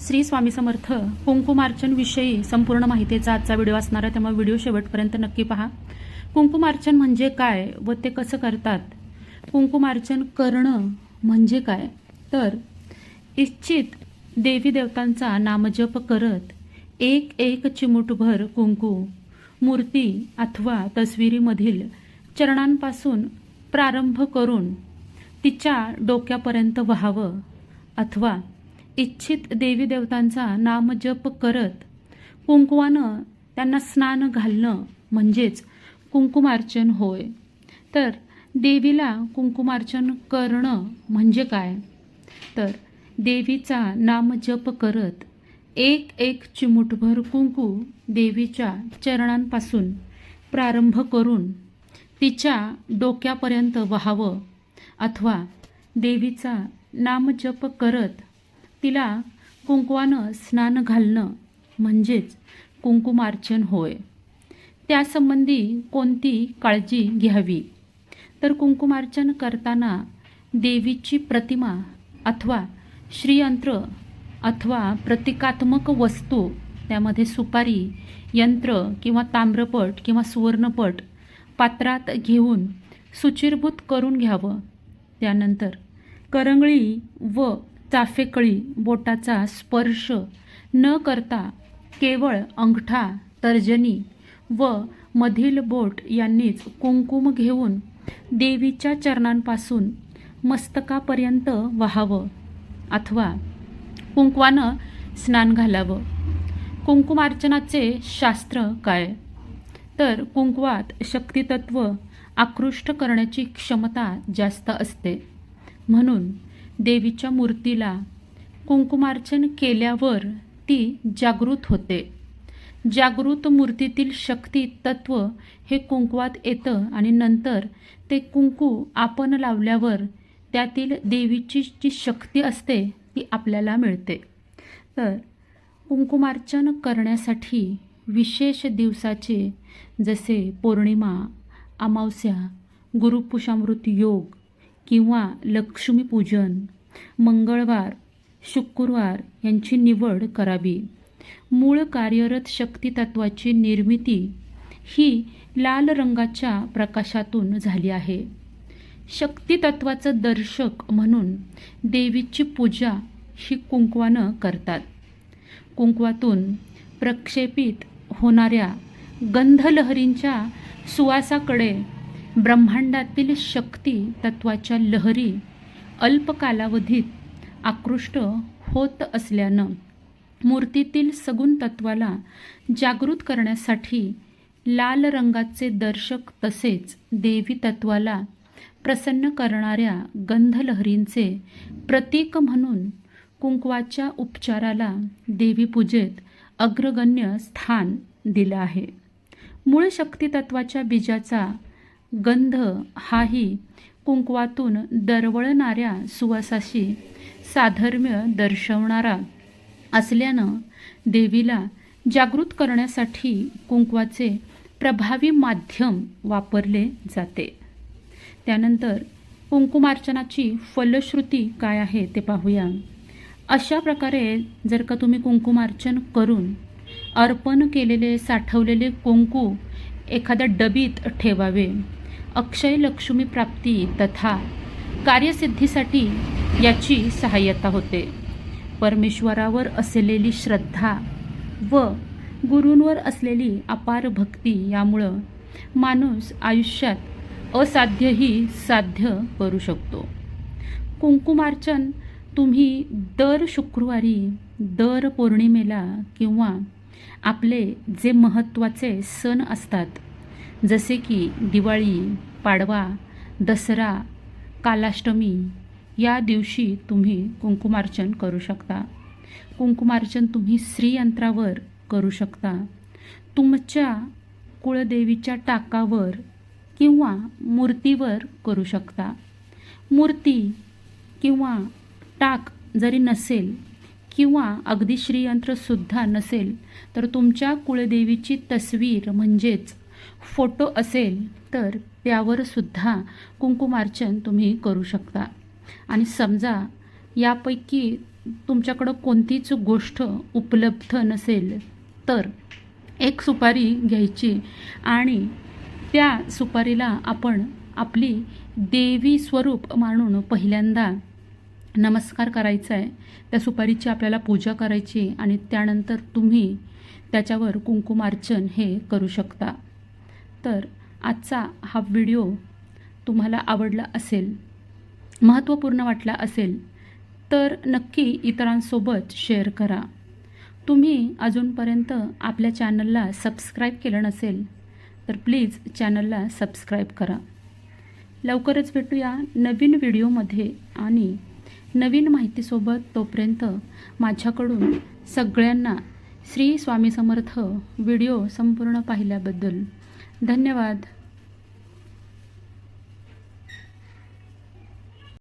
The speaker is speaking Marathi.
श्री स्वामी समर्थ कुंकुमार्चन विषयी संपूर्ण माहितीचा आजचा व्हिडिओ असणार आहे त्यामुळे व्हिडिओ शेवटपर्यंत नक्की पहा. कुंकुमार्चन म्हणजे काय व ते कसं करतात? कुंकुमार्चन करणं म्हणजे काय? तर इच्छित देवी देवतांचा नामजप करत एक एक चिमूटभर कुंकू मूर्ती अथवा तस्विरीमधील चरणांपासून प्रारंभ करून तिच्या डोक्यापर्यंत व्हावं अथवा इच्छित देवी देवतांचा नामजप करत कुंकवानं त्यांना स्नान घालणं म्हणजेच कुंकुमार्चन होय. तर देवीला कुंकुमार्चन करणं म्हणजे काय? तर देवीचा नामजप करत एक एक चिमूटभर कुंकू देवीच्या चरणांपासून प्रारंभ करून तिच्या डोक्यापर्यंत व्हावं अथवा देवीचा नामजप करत तिला कुंकवानं स्नान घालणं म्हणजेच कुंकुमार्चन होय. त्यासंबंधी कोणती काळजी घ्यावी? तर कुंकुमार्चन करताना देवीची प्रतिमा अथवा श्रीयंत्र अथवा प्रतिकात्मक वस्तू त्यामध्ये सुपारी यंत्र किंवा ताम्रपट किंवा सुवर्णपट पात्रात घेऊन सुचिरभूत करून घ्यावं. त्यानंतर करंगळी व चाफेकळी बोटाचा स्पर्श न करता केवळ अंगठा तर्जनी व मधील बोट यांनीच कुंकुम घेऊन देवीच्या चरणांपासून मस्तकापर्यंत व्हावं अथवा कुंकवानं स्नान घालावं. कुंकुमार्चनाचे शास्त्र काय? तर कुंकवात शक्तितत्व आकृष्ट करण्याची क्षमता जास्त असते. म्हणून देवीच्या मूर्तीला कुंकुमार्चन केल्यावर ती जागृत होते. जागृत मूर्तीतील शक्ती तत्व हे कुंकवात येतं आणि नंतर ते कुंकू आपण लावल्यावर त्यातील देवीची जी शक्ती असते ती आपल्याला मिळते. तर कुंकुमार्चन करण्यासाठी विशेष दिवसाचे जसे पौर्णिमा अमावस्या गुरुपुषामृत योग किंवा लक्ष्मीपूजन मंगळवार शुक्रवार यांची निवड करावी. मूळ कार्यरत शक्तितत्वाची निर्मिती ही लाल रंगाच्या प्रकाशातून झाली आहे. शक्तितत्वाचं दर्शक म्हणून देवीची पूजा ही कुंकवानं करतात. कुंकवातून प्रक्षेपित होणाऱ्या गंधलहरींच्या सुवासाकडे ब्रह्मांडातील शक्ती तत्वाच्या लहरी अल्प कालावधीत आकृष्ट होत असल्यानं मूर्तीतील सगुण तत्वाला जागृत करण्यासाठी लाल रंगाचे दर्शक तसेच देवी तत्वाला प्रसन्न करणाऱ्या गंधलहरींचे प्रतीक म्हणून कुंकवाच्या उपचाराला देवीपूजेत अग्रगण्य स्थान दिलं आहे. मूळ शक्तितत्वाच्या बीजाचा गंध हाही कुंकवातून दरवळणाऱ्या सुवासाशी साधर्म्य दर्शवणारा असल्यानं देवीला जागृत करण्यासाठी कुंकवाचे प्रभावी माध्यम वापरले जाते. त्यानंतर कुंकुमार्चनाची फलश्रुती काय आहे ते पाहूया. अशा प्रकारे जर का तुम्ही कुंकुमार्चन करून अर्पण केलेले साठवलेले कुंकू एखाद्या डबीत ठेवावे अक्षय लक्ष्मी प्राप्ती तथा कार्यसिद्धीसाठी याची सहाय्यता होते. परमेश्वरावर असलेली श्रद्धा व गुरूंवर असलेली अपार भक्ती यामुळं माणूस आयुष्यात असाध्यही साध्य करू शकतो. कुंकुमार्चन तुम्ही दर शुक्रवारी दर पौर्णिमेला किंवा आपले जे महत्त्वाचे सण असतात जसे की दिवाळी पाडवा दसरा कालाष्टमी या दिवशी तुम्ही कुंकुमार्चन करू शकता. कुंकुमार्चन तुम्ही श्रीयंत्रावर करू शकता. तुमच्या कुळदेवीच्या टाकावर किंवा मूर्तीवर करू शकता. मूर्ती किंवा टाक जरी नसेल किंवा अगदी श्रीयंत्रसुद्धा नसेल तर तुमच्या कुळदेवीची तस्वीर म्हणजेच फोटो असेल तर त्यावरसुद्धा कुंकुमार्चन तुम्ही करू शकता. आणि समजा यापैकी तुमच्याकडं कोणतीच गोष्ट उपलब्ध नसेल तर एक सुपारी घ्यायची आणि त्या सुपारीला आपण आपली देवी स्वरूप मानून पहिल्यांदा नमस्कार करायचा आहे त्या सुपारीची आपल्याला पूजा करायची आणि त्यानंतर तुम्ही त्याच्यावर कुंकुमार्चन हे करू शकता. तर आजचा हा व्हिडिओ तुम्हाला आवडला असेल महत्त्वपूर्ण वाटला असेल तर नक्की इतरांसोबत शेअर करा. तुम्ही अजूनपर्यंत आपल्या चॅनलला सबस्क्राईब केलं नसेल तर प्लीज चॅनलला सबस्क्राईब करा. लवकरच भेटूया नवीन व्हिडिओमध्ये आणि नवीन माहितीसोबत तोपर्यंत माझ्याकडून सगळ्यांना श्री स्वामी समर्थ व्हिडिओ संपूर्ण पाहिल्याबद्दल. धन्यवाद.